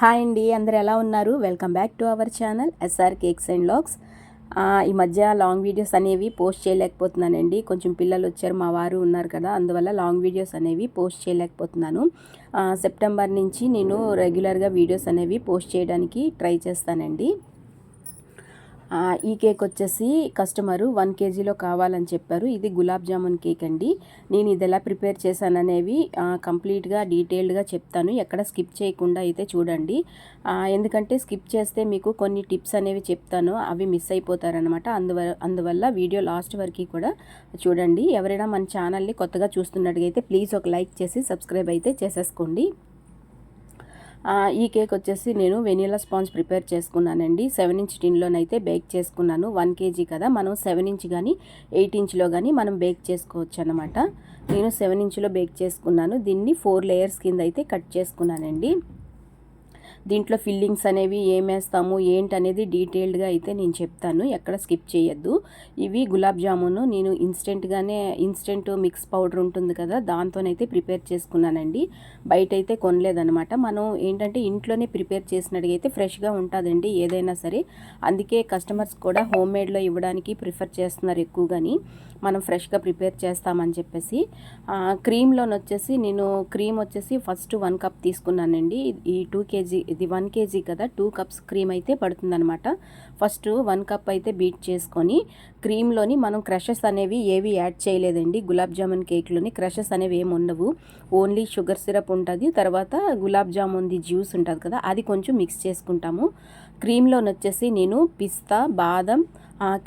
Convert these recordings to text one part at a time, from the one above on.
Hi అండి అందరు ఎలా ఉన్నారు? Welcome back to our channel SR cakes and vlogs ఈ మధ్య లాంగ్ వీడియోస్ అనేవి పోస్ట్ చేయలేకపోతున్నానండి. కొంచెం పిల్లలు వచ్చారు మా వారు ఉన్నారు కదా అందువల్ల లాంగ్ వీడియోస్ అనేవి పోస్ట్ చేయలేకపోతున్నాను. సెప్టెంబర్ నుంచి నేను రెగ్యులర్గా వీడియోస్ అనేవి పోస్ట్ చేయడానికి ట్రై చేస్తానండి. ఈ కేక్ వచ్చేసి కస్టమరు వన్ కేజీలో కావాలని చెప్పారు. ఇది గులాబ్ జామున్ కేక్ అండి. నేను ఇది ఎలా ప్రిపేర్ చేశాననేవి ఆ, కంప్లీట్గా డీటెయిల్డ్గా చెప్తాను. ఎక్కడ స్కిప్ చేయకుండా అయితే చూడండి. ఎందుకంటే స్కిప్ చేస్తే మీకు కొన్ని టిప్స్ అనేవి చెప్తాను. అవి మిస్ అయిపోతారనమాట అందువల్ల అందువల్ల వీడియో లాస్ట్ వరకు కూడా చూడండి. ఎవరైనా మన ఛానల్ని కొత్తగా చూస్తున్నట్టుగైతే ప్లీజ్ ఒక లైక్ చేసి సబ్స్క్రైబ్ అయితే చేసేసుకోండి. ఈ కేక్ వచ్చేసి నేను వెనీలా స్పాంజ్ ప్రిపేర్ చేసుకున్నానండి. సెవెన్ ఇంచ్ టిన్లోనైతే బేక్ చేసుకున్నాను. వన్ కేజీ కదా మనం సెవెన్ ఇంచ్ కానీ ఎయిట్ ఇంచ్లో కానీ మనం బేక్ చేసుకోవచ్చు అనమాట నేను సెవెన్ ఇంచ్లో బేక్ చేసుకున్నాను. దీన్ని ఫోర్ లేయర్స్ కింద అయితే కట్ చేసుకున్నానండి. దీంట్లో ఫిల్లింగ్స్ అనేవి ఏమేస్తాము ఏంటి ఏంటనేది డీటెయిల్డ్గా అయితే నేను చెప్తాను. ఎక్కడ స్కిప్ చేయొద్దు. ఇవి గులాబ్ జామును నేను ఇన్స్టెంట్గానే ఇన్స్టెంట్ మిక్స్ పౌడర్ ఉంటుంది కదా దాంతోనైతే ప్రిపేర్ చేసుకున్నానండి. బయట అయితే కొనలేదనమాట మనం ఏంటంటే ఇంట్లోనే ప్రిపేర్ చేసినట్టుగైతే ఫ్రెష్గా ఉంటుందండి ఏదైనా సరే. అందుకే కస్టమర్స్ కూడా హోమ్ మేడ్లో ఇవ్వడానికి ప్రిఫర్ చేస్తున్నారు ఎక్కువగాని. మనం ఫ్రెష్గా ప్రిపేర్ చేస్తామని చెప్పేసి. క్రీమ్లోని వచ్చేసి నేను క్రీమ్ వచ్చేసి ఫస్ట్ వన్ కప్ తీసుకున్నానండి. ఈ టూ కేజీ ఇది వన్ కేజీ కదా టూ కప్స్ క్రీమ్ అయితే పడుతుందనమాట ఫస్ట్ వన్ కప్ అయితే బీట్ చేసుకొని క్రీమ్లోని మనం క్రషెస్ అనేవి ఏవి యాడ్ చేయలేదండి. గులాబ్ జామున్ కేక్లోని క్రషెస్ అనేవి ఏమి ఉండవు. ఓన్లీ షుగర్ సిరప్ ఉంటుంది తర్వాత గులాబ్ జామున్ది జ్యూస్ ఉంటుంది కదా అది కొంచెం మిక్స్ చేసుకుంటాము. క్రీమ్లోని వచ్చేసి నేను పిస్తా బాదం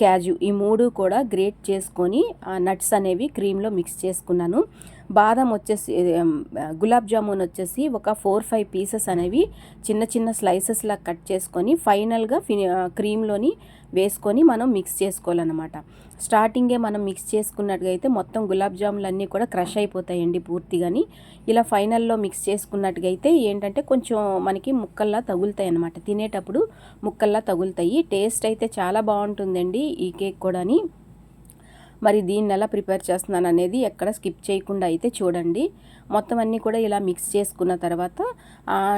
క్యాజు ఈ మూడు కూడా గ్రేట్ చేసుకొని నట్స్ అనేవి క్రీమ్లో మిక్స్ చేసుకున్నాను. బాదం వచ్చేసి గులాబ్ జామున్ వచ్చేసి ఒక ఫోర్ ఫైవ్ పీసెస్ అనేవి చిన్న చిన్న స్లైసెస్లా కట్ చేసుకొని ఫైనల్గా ఫి క్రీమ్లోని వేసుకొని మనం మిక్స్ చేసుకోవాలన్నమాట. స్టార్టింగే మనం మిక్స్ చేసుకున్నట్టుగా అయితే మొత్తం గులాబ్ జాములు అన్నీ కూడా క్రష్ అయిపోతాయండి పూర్తిగాని. ఇలా ఫైనల్లో మిక్స్ చేసుకున్నట్టుగా అయితే ఏంటంటే కొంచెం మనకి ముక్కల్లా తగులుతాయి అన్నమాట తినేటప్పుడు ముక్కల్లా తగులుతాయి. టేస్ట్ అయితే చాలా బాగుంటుందండి ఈ కేక్ కూడాని. మరి దీన్ని ఎలా ప్రిపేర్ చేస్తున్నాను అనేది ఎక్కడ స్కిప్ చేయకుండా అయితే చూడండి. మొత్తం అన్నీ కూడా ఇలా మిక్స్ చేసుకున్న తర్వాత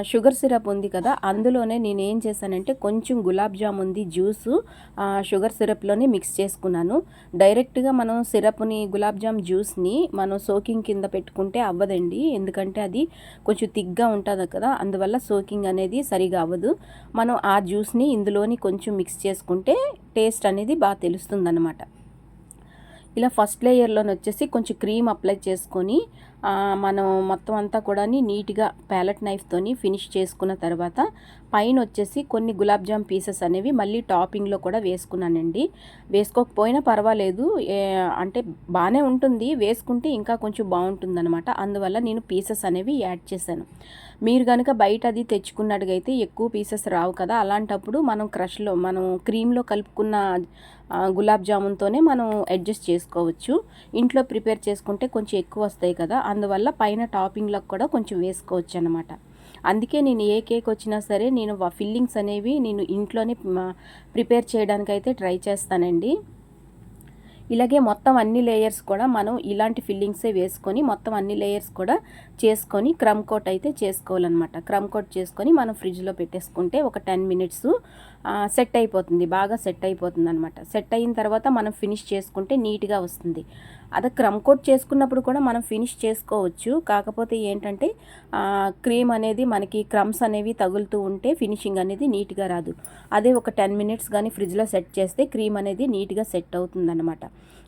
షుగర్ సిరప్ ఉంది కదా అందులోనే నేను ఏం చేశానంటే కొంచెం గులాబ్ జాముంది జ్యూసు ఆ, షుగర్ సిరప్లోనే మిక్స్ చేసుకున్నాను. డైరెక్ట్గా మనం సిరప్ని గులాబ్ జామ్ జ్యూస్ని మనం సోకింగ్ కింద పెట్టుకుంటే అవ్వదండి. ఎందుకంటే అది కొంచెం థిక్గా ఉంటుంది కదా అందువల్ల సోకింగ్ అనేది సరిగా అవ్వదు. మనం ఆ జ్యూస్ని ఇందులోని కొంచెం మిక్స్ చేసుకుంటే టేస్ట్ అనేది బాగా తెలుస్తుంది ఇలా ఫస్ట్ లేయర్లోని వచ్చేసి కొంచెం క్రీమ్ అప్లై చేసుకొని మనం మొత్తం అంతా కూడా నీట్గా ప్యాలెట్ నైఫ్తోని ఫినిష్ చేసుకున్న తర్వాత పైన వచ్చేసి కొన్ని గులాబ్ జామ్ పీసెస్ అనేవి మళ్ళీ టాపింగ్లో కూడా వేసుకున్నానండి. వేసుకోకపోయినా పర్వాలేదు. అంటే బాగానే ఉంటుంది. వేసుకుంటే ఇంకా కొంచెం బాగుంటుందన్నమాట. అందువల్ల నేను పీసెస్ అనేవి యాడ్ చేశాను. మీరు కనుక బయట అది తెచ్చుకున్నట్టుగైతే ఎక్కువ పీసెస్ రావు కదా. అలాంటప్పుడు మనం క్రష్లో మనం క్రీమ్లో కలుపుకున్న గులాబ్ జామున్తోనే మనం అడ్జస్ట్ చేసుకోవచ్చు. ఇంట్లో ప్రిపేర్ చేసుకుంటే కొంచెం ఎక్కువ వస్తాయి కదా. అందువల్ల పైన టాపింగ్లకు కూడా కొంచెం వేసుకోవచ్చు అనమాట అందుకే నేను ఏ కేక్ వచ్చినా సరే నేను ఫిల్లింగ్స్ అనేవి నేను ఇంట్లోనే ప్రిపేర్ చేయడానికి అయితే ట్రై చేస్తానండి. ఇలాగే మొత్తం అన్ని లేయర్స్ కూడా మనం ఇలాంటి ఫిల్లింగ్సే వేసుకొని మొత్తం అన్ని లేయర్స్ కూడా చేసుకొని క్రమ్ కోట్ అయితే చేసుకోవాలన్నమాట. క్రమ్ కోట్ చేసుకొని మనం ఫ్రిడ్జ్లో పెట్టేసుకుంటే ఒక టెన్ మినిట్స్ సెట్ అయిపోతుంది. బాగా సెట్ అయిపోతుంది అనమాట సెట్ అయిన తర్వాత మనం ఫినిష్ చేసుకుంటే నీట్గా వస్తుంది. అదే క్రమ్ కోట్ చేసుకున్నప్పుడు కూడా మనం ఫినిష్ చేసుకోవచ్చు. కాకపోతే ఏంటంటే క్రీమ్ అనేది మనకి క్రమ్స్ అనేవి తగులుతూ ఉంటే ఫినిషింగ్ అనేది నీట్గా రాదు. అదే ఒక టెన్ మినిట్స్ కానీ ఫ్రిడ్జ్లో సెట్ చేస్తే క్రీమ్ అనేది నీట్గా సెట్ అవుతుందన్నమాట.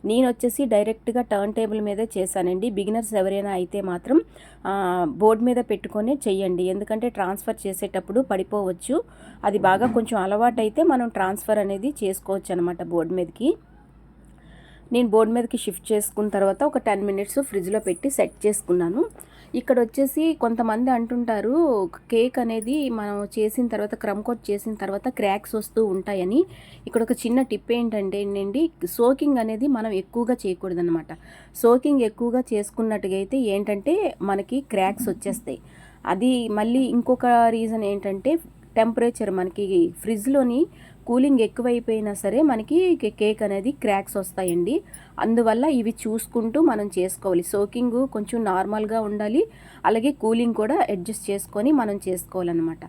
నేను వచ్చేసి డైరెక్ట్గా టర్న్ టేబుల్ మీదే చేశానండి. బిగినర్స్ ఎవరైనా అయితే మాత్రం బోర్డు మీద పెట్టుకొని చెయ్యండి. ఎందుకంటే ట్రాన్స్ఫర్ చేసేటప్పుడు పడిపోవచ్చు. అది బాగా కొంచెం అలవాటు అయితే మనం ట్రాన్స్ఫర్ అనేది చేసుకోవచ్చు అనమాట బోర్డు మీదకి. నేను బోర్డు మీదకి షిఫ్ట్ చేసుకున్న తర్వాత ఒక టెన్ మినిట్స్ ఫ్రిడ్జ్లో పెట్టి సెట్ చేసుకున్నాను. ఇక్కడ వచ్చేసి కొంతమంది అంటుంటారు కేక్ అనేది మనం చేసిన తర్వాత క్రమ్ కోట్ చేసిన తర్వాత క్రాక్స్ వస్తూ ఉంటాయని. ఇక్కడ ఒక చిన్న టిప్ ఏంటంటే ఏంటండి సోకింగ్ అనేది మనం ఎక్కువగా చేయకూడదన్నమాట. సోకింగ్ ఎక్కువగా చేసుకున్నట్టుగా అయితే ఏంటంటే మనకి క్రాక్స్ వచ్చేస్తాయి. అది మళ్ళీ ఇంకొక రీజన్ ఏంటంటే టెంపరేచర్ మనకి ఫ్రిడ్జ్లోని కూలింగ్ ఎక్కువైపోయినా సరే మనకి కే- కేక్ అనేది క్రాక్స్ వస్తాయండి. అందువల్ల ఇవి చూసుకుంటూ మనం చేసుకోవాలి. సోకింగ్ కొంచెం నార్మల్గా ఉండాలి. అలాగే కూలింగ్ కూడా అడ్జస్ట్ చేసుకొని మనం చేసుకోవాలన్నమాట.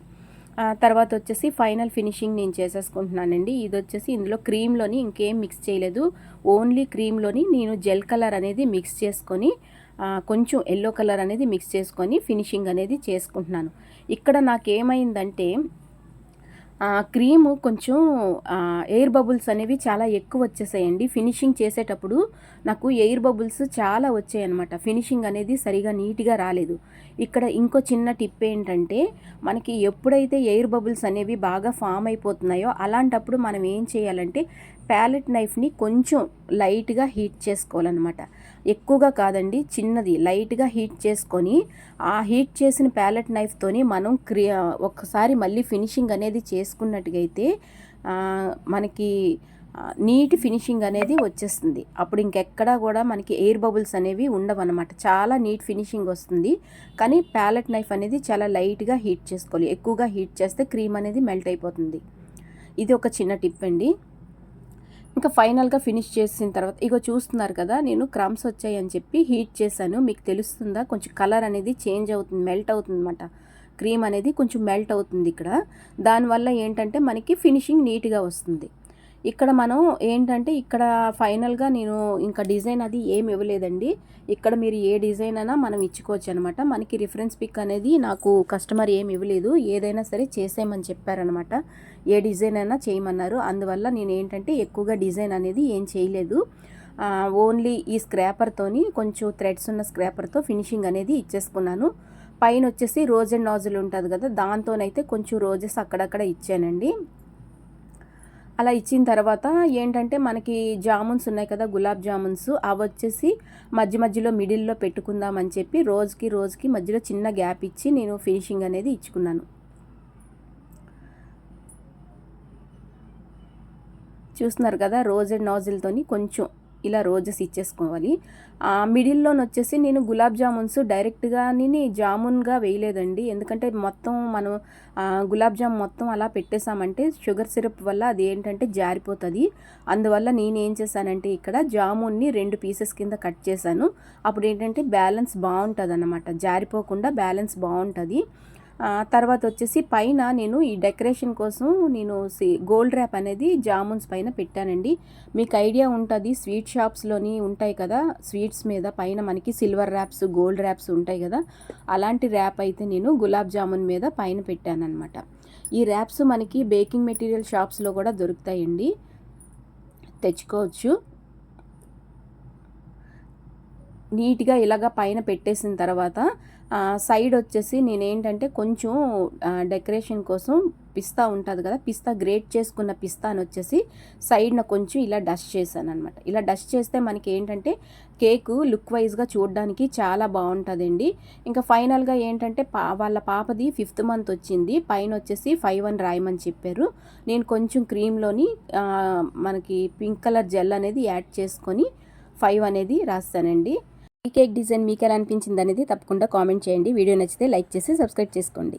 తర్వాత వచ్చేసి ఫైనల్ ఫినిషింగ్ నేను చేసేసుకుంటున్నానండి. ఇది వచ్చేసి ఇందులో క్రీమ్లోని ఇంకేం మిక్స్ చేయలేదు. ఓన్లీ క్రీమ్లోని నేను జెల్ కలర్ అనేది మిక్స్ చేసుకొని కొంచెం ఎల్లో కలర్ అనేది మిక్స్ చేసుకొని ఫినిషింగ్ అనేది చేసుకుంటున్నాను. ఇక్కడ నాకేమైందంటే క్రీము కొంచెం ఎయిర్ బబుల్స్ అనేవి చాలా ఎక్కువ వచ్చేసాయండి. ఫినిషింగ్ చేసేటప్పుడు నాకు ఎయిర్ బబుల్స్ చాలా వచ్చాయి అనమాట ఫినిషింగ్ అనేది సరిగా నీట్గా రాలేదు. ఇక్కడ ఇంకో చిన్న టిప్ ఏంటంటే మనకి ఎప్పుడైతే ఎయిర్ బబుల్స్ అనేవి బాగా ఫామ్ అయిపోతున్నాయో అలాంటప్పుడు మనం ఏం చేయాలంటే ప్యాలెట్ నైఫ్ని కొంచెం లైట్గా హీట్ చేసుకోవాలన్నమాట. ఎక్కువగా కాదండి చిన్నది లైట్గా హీట్ చేసుకొని ఆ హీట్ చేసిన ప్యాలెట్ నైఫ్తోని మనం క్రి ఒకసారి మళ్ళీ ఫినిషింగ్ అనేది చేసుకున్నట్టుగైతే మనకి నీట్ ఫినిషింగ్ అనేది వచ్చేస్తుంది. అప్పుడు ఇంకెక్కడా కూడా మనకి ఎయిర్ బబుల్స్ అనేవి ఉండవన్నమాట. చాలా నీట్ ఫినిషింగ్ వస్తుంది. కానీ ప్యాలెట్ నైఫ్ అనేది చాలా లైట్గా హీట్ చేసుకోవాలి. ఎక్కువగా హీట్ చేస్తే క్రీమ్ అనేది మెల్ట్ అయిపోతుంది. ఇది ఒక చిన్న టిప్ అండి. ఇంకా ఫైనల్గా ఫినిష్ చేసిన తర్వాత ఇగో చూస్తున్నారు కదా నేను క్రమ్స్ వచ్చాయని చెప్పి హీట్ చేశాను. మీకు తెలుస్తుందా? కొంచెం కలర్ అనేది చేంజ్ అవుతుంది మెల్ట్ అవుతుంది అనమాట క్రీమ్ అనేది కొంచెం మెల్ట్ అవుతుంది ఇక్కడ. దానివల్ల ఏంటంటే మనకి ఫినిషింగ్ నీట్గా వస్తుంది. ఇక్కడ మనం ఏంటంటే ఇక్కడ ఫైనల్గా నేను ఇంకా డిజైన్ అది ఏమి ఇవ్వలేదండి. ఇక్కడ మీరు ఏ డిజైన్ అయినా మనం ఇచ్చుకోవచ్చు అనమాట మనకి రిఫరెన్స్ పిక్ అనేది నాకు కస్టమర్ ఏమి ఇవ్వలేదు. ఏదైనా సరే చేసేయమని చెప్పారనమాట ఏ డిజైన్ అయినా చేయమన్నారు. అందువల్ల నేను ఏంటంటే ఎక్కువగా డిజైన్ అనేది ఏం చేయలేదు. ఓన్లీ ఈ స్క్రాపర్తోని కొంచెం థ్రెడ్స్ ఉన్న స్క్రాపర్తో ఫినిషింగ్ అనేది ఇచ్చేసుకున్నాను. పైన వచ్చేసి రోజ్ అండ్ నాజుల్ ఉంటుంది కదా దాంతోనైతే కొంచెం రోజెస్ అక్కడక్కడ ఇచ్చానండి. అలా ఇచ్చిన తర్వాత ఏంటంటే మనకి జామున్స్ ఉన్నాయి కదా గులాబ్ జామున్స్ అవి వచ్చేసి మధ్య మధ్యలో మిడిల్లో పెట్టుకుందాం అని చెప్పి రోజుకి రోజుకి మధ్యలో చిన్న గ్యాప్ ఇచ్చి నేను ఫినిషింగ్ అనేది ఇచ్చుకున్నాను. చూస్తున్నారు కదా రోజ్ అండ్ నాజిల్తోని కొంచెం ఇలా రోజెస్ ఇచ్చేసుకోవాలి. మిడిల్లోని వచ్చేసి నేను గులాబ్ జామున్స్ డైరెక్ట్గాని జామున్గా వేయలేదండి. ఎందుకంటే మొత్తం మనం గులాబ్ జామ్ మొత్తం అలా పెట్టేశామంటే షుగర్ సిరప్ వల్ల అది ఏంటంటే జారిపోతుంది. అందువల్ల నేను ఏం చేశానంటే ఇక్కడ జామున్ని రెండు పీసెస్ కింద కట్ చేశాను. అప్పుడు ఏంటంటే బ్యాలెన్స్ బాగుంటుంది అన్నమాట జారిపోకుండా బ్యాలెన్స్ బాగుంటుంది తర్వాత వచ్చేసి పైన నేను ఈ డెకరేషన్ కోసం నేను గోల్డ్ ర్యాప్ అనేది జామున్స్ పైన పెట్టానండి. మీకు ఐడియా ఉంటుంది స్వీట్ షాప్స్లోని ఉంటాయి కదా స్వీట్స్ మీద పైన మనకి సిల్వర్ ర్యాప్స్ గోల్డ్ ర్యాప్స్ ఉంటాయి కదా అలాంటి ర్యాప్ అయితే నేను గులాబ్ జామున్ మీద పైన పెట్టానమాట ఈ ర్యాప్స్ మనకి బేకింగ్ మెటీరియల్ షాప్స్లో కూడా దొరుకుతాయండి. తెచ్చుకోవచ్చు. నీట్గా ఇలాగ పైన పెట్టేసిన తర్వాత సైడ్ వచ్చేసి నేనేంటంటే కొంచెం డెకరేషన్ కోసం పిస్తా ఉంటుంది కదా పిస్తా గ్రేట్ చేసుకున్న పిస్తాను వచ్చేసి సైడ్న కొంచెం ఇలా డస్ట్ చేశాను అనమాట ఇలా డస్ట్ చేస్తే మనకి ఏంటంటే కేక్ లుక్ వైజ్గా చూడడానికి చాలా బాగుంటుందండి. ఇంకా ఫైనల్గా ఏంటంటే పా వాళ్ళ పాపది ఫిఫ్త్ మంత్ వచ్చింది పైన వచ్చేసి ఫైవ్ అని రాయమని చెప్పారు. నేను కొంచెం క్రీమ్లోని మనకి పింక్ కలర్ జెల్ అనేది యాడ్ చేసుకొని ఫైవ్ అనేది రాస్తానండి. ఈ కేక్ డిజైన్ మీకు ఎలా అనిపించింది అనేది తప్పకుండా కామెంట్ చేయండి. వీడియో నచ్చితే లైక్ చేసి సబ్స్క్రైబ్ చేసుకోండి.